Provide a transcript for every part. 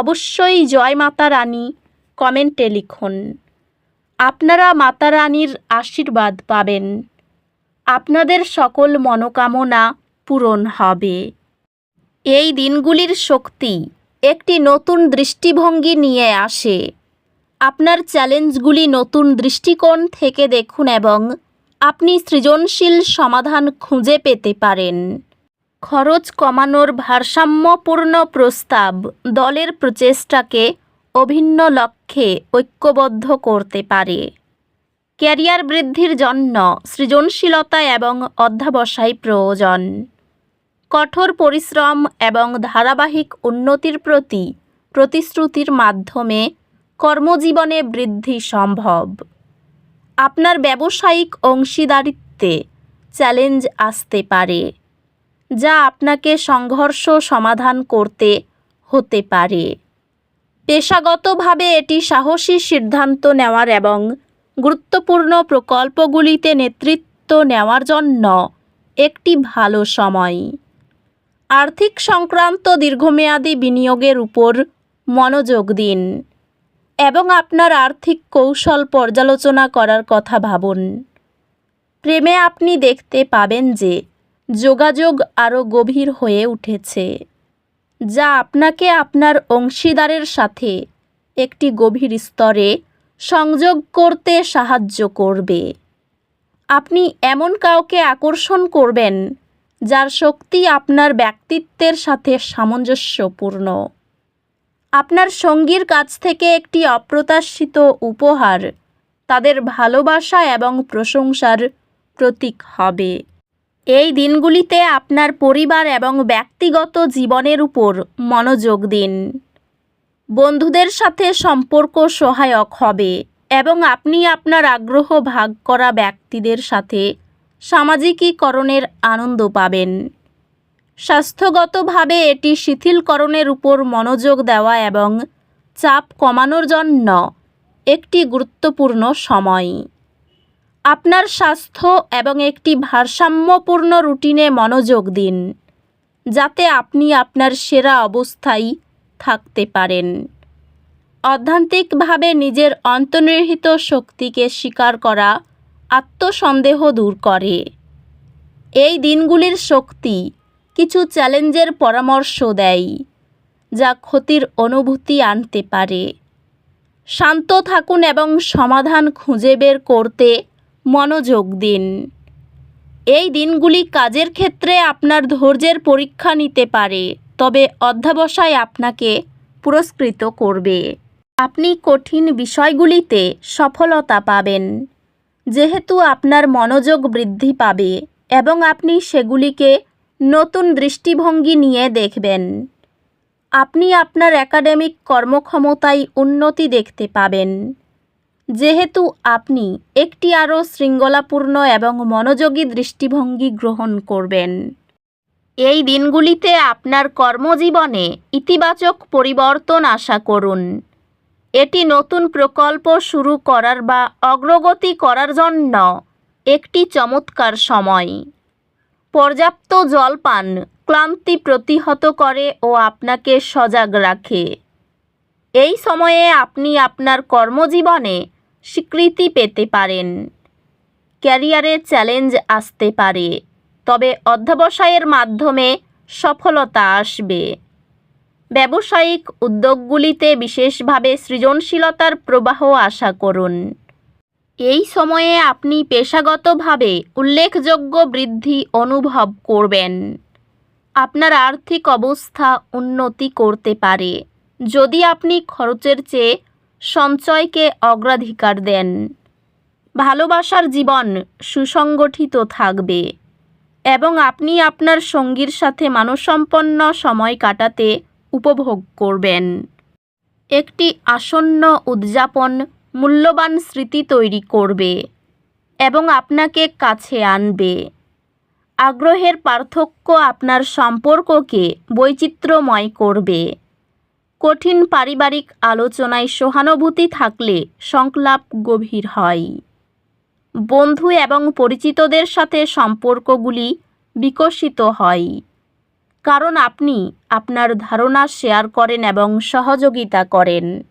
অবশ্যই জয় মাতা রানী, কমেন্টে লিখুন। আপনারা মাতা রানীর আশীর্বাদ পাবেন। আপনাদের সকল মনোকামনা পূরণ হবে। এই দিনগুলির শক্তি একটি নতুন দৃষ্টিভঙ্গি নিয়ে আসে। আপনার চ্যালেঞ্জগুলি নতুন দৃষ্টিকোণ থেকে দেখুন এবং আপনি সৃজনশীল সমাধান খুঁজে পেতে পারেন। খরচ কমানোর ভারসাম্যপূর্ণ প্রস্তাব দলের প্রচেষ্টাকে অভিন্ন লক্ষ্যে ঐক্যবদ্ধ করতে পারে। ক্যারিয়ার বৃদ্ধির জন্য সৃজনশীলতা এবং অধ্যাবসায় প্রয়োজন। কঠোর পরিশ্রম এবং ধারাবাহিক উন্নতির প্রতি প্রতিশ্রুতির মাধ্যমে কর্মজীবনে বৃদ্ধি সম্ভব। আপনার ব্যবসায়িক অংশীদারিত্বে চ্যালেঞ্জ আসতে পারে। যা আপনাকে সংঘর্ষ সমাধান করতে হতে পারে। পেশাগতভাবে এটি সাহসী সিদ্ধান্ত নেওয়ার এবং গুরুত্বপূর্ণ প্রকল্পগুলিতে নেতৃত্ব নেওয়ার জন্য একটি ভালো সময়। আর্থিক সংক্রান্ত দীর্ঘমেয়াদী বিনিয়োগের উপর মনোযোগ দিন এবং আপনার আর্থিক কৌশল পর্যালোচনা করার কথা ভাবুন। প্রেমে আপনি দেখতে পাবেন যে যোগাযোগ আরও গভীর হয়ে উঠেছে, যা আপনাকে আপনার অংশীদারের সাথে একটি গভীর স্তরে সংযোগ করতে সাহায্য করবে। আপনি এমন কাউকে আকর্ষণ করবেন যার শক্তি আপনার ব্যক্তিত্বের সাথে সামঞ্জস্যপূর্ণ। আপনার সঙ্গীর কাছ থেকে একটি অপ্রত্যাশিত উপহার তাদের ভালোবাসা এবং প্রশংসার প্রতীক হবে। এই দিনগুলিতে আপনার পরিবার এবং ব্যক্তিগত জীবনের উপর মনোযোগ দিন। বন্ধুদের সাথে সম্পর্ক সহায়ক হবে এবং আপনি আপনার আগ্রহ ভাগ করা ব্যক্তিদের সাথে সামাজিকীকরণের আনন্দ পাবেন। স্বাস্থ্যগতভাবে এটি শিথিলকরণের উপর মনোযোগ দেওয়া এবং চাপ কমানোর জন্য একটি গুরুত্বপূর্ণ সময়। আপনার স্বাস্থ্য এবং একটি ভারসাম্যপূর্ণ রুটিনে মনোযোগ দিন, যাতে আপনি আপনার সেরা অবস্থায় থাকতে পারেন। অধ্যান্তিকভাবে নিজের অন্তর্নিহিত শক্তিকে স্বীকার করা আত্মসন্দেহ দূর করে। এই দিনগুলির শক্তি কিছু চ্যালেঞ্জের পরামর্শ দেয়, যা ক্ষতির অনুভূতি আনতে পারে। শান্ত থাকুন এবং সমাধান খুঁজে বের করতে মনোযোগ দিন। এই দিনগুলি কাজের ক্ষেত্রে আপনার ধৈর্যের পরীক্ষা নিতে পারে, তবে অধ্যাবসায় আপনাকে পুরস্কৃত করবে। আপনি কঠিন বিষয়গুলিতে সফলতা পাবেন। যেহেতু আপনার মনোযোগ বৃদ্ধি পাবে এবং আপনি সেগুলিকে নতুন দৃষ্টিভঙ্গি নিয়ে দেখবেন। আপনি আপনার একাডেমিক কর্মক্ষমতায় উন্নতি দেখতে পাবেন। যেহেতু আপনি একটি আরও শৃঙ্খলাপূর্ণ এবং মনোযোগী দৃষ্টিভঙ্গি গ্রহণ করবেন। এই দিনগুলিতে আপনার কর্মজীবনে ইতিবাচক পরিবর্তন আশা করুন। এটি নতুন প্রকল্প শুরু করার বা অগ্রগতি করার জন্য একটি চমৎকার সময়। পর্যাপ্ত জল পান ক্লান্তি প্রতিহত করে ও আপনাকে সজাগ রাখে। এই সময়ে আপনি আপনার কর্মজীবনে স্বীকৃতি পেতে পারেন। ক্যারিয়ারে চ্যালেঞ্জ আসতে পারে, তবে অধ্যবসায়ের মাধ্যমে সফলতা আসবে। ব্যবসায়িক উদ্যোগগুলিতে বিশেষভাবে সৃজনশীলতার প্রবাহ আশা করুন। এই সময়ে আপনি পেশাগতভাবে উল্লেখযোগ্য বৃদ্ধি অনুভব করবেন। আপনার আর্থিক অবস্থা উন্নতি করতে পারে। যদি আপনি খরচের চেয়ে সঞ্চয়কে অগ্রাধিকার দেন। ভালোবাসার জীবন সুসংগঠিত থাকবে এবং আপনি আপনার সঙ্গীর সাথে মানসম্পন্ন সময় কাটাতে উপভোগ করবেন। একটি আসন্ন উদযাপন মূল্যবান স্মৃতি তৈরি করবে এবং আপনাকে কাছে আনবে। আগ্রহের পার্থক্য আপনার সম্পর্ককে বৈচিত্র্যময় করবে। কঠিন পারিবারিক আলোচনায় সহানুভূতি থাকলে সংলাপ গভীর হয়। বন্ধু এবং পরিচিতদের সাথে সম্পর্কগুলি বিকশিত হয়। কারণ আপনি আপনার ধারণা শেয়ার করেন এবং সহযোগিতা করেন।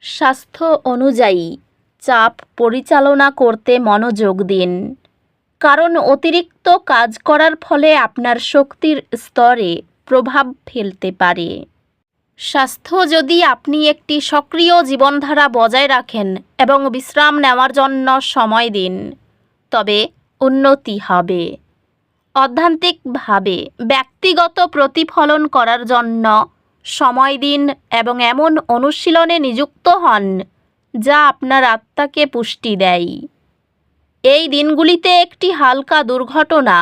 স্বাস্থ্য অনুযায়ী চাপ পরিচালনা করতে মনোযোগ দিন। কারণ অতিরিক্ত কাজ করার ফলে আপনার শক্তির স্তরে প্রভাব ফেলতে পারে। স্বাস্থ্য যদি আপনি একটি সক্রিয় জীবনধারা বজায় রাখেন এবং বিশ্রাম নেওয়ার জন্য সময় দিন, তবে উন্নতি হবে। অধ্যান্তিকভাবে, ব্যক্তিগত প্রতিফলন করার জন্য সময় দিন এবং এমন অনুশীলনে নিযুক্ত হন যা আপনার আত্মাকে পুষ্টি দেয়। এই দিনগুলিতে একটি হালকা দুর্ঘটনা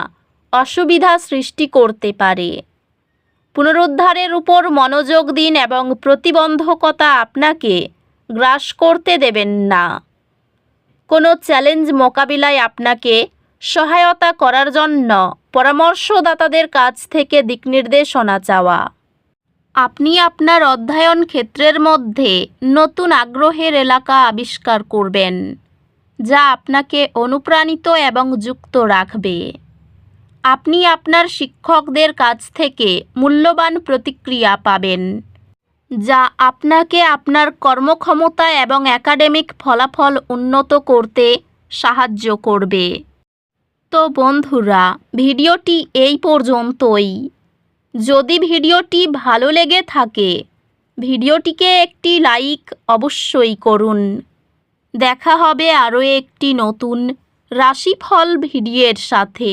অসুবিধা সৃষ্টি করতে পারে। পুনরুদ্ধারের উপর মনোযোগ দিন এবং প্রতিবন্ধকতা আপনাকে গ্রাস করতে দেবেন না। কোনো চ্যালেঞ্জ মোকাবিলায় আপনাকে সহায়তা করার জন্য পরামর্শদাতাদের কাছ থেকে দিকনির্দেশনা চাওয়া। আপনি আপনার অধ্যয়ন ক্ষেত্রের মধ্যে নতুন আগ্রহের এলাকা আবিষ্কার করবেন, যা আপনাকে অনুপ্রাণিত এবং যুক্ত রাখবে। আপনি আপনার শিক্ষকদের কাছ থেকে মূল্যবান প্রতিক্রিয়া পাবেন, যা আপনাকে আপনার কর্মক্ষমতা এবং একাডেমিক ফলাফল উন্নত করতে সাহায্য করবে। তো বন্ধুরা, ভিডিওটি এই পর্যন্তই। যদি ভিডিওটি ভালো লেগে থাকে, ভিডিওটিকে একটি লাইক অবশ্যই করুন। দেখা হবে আরও একটি নতুন রাশিফল ভিডিওর সাথে।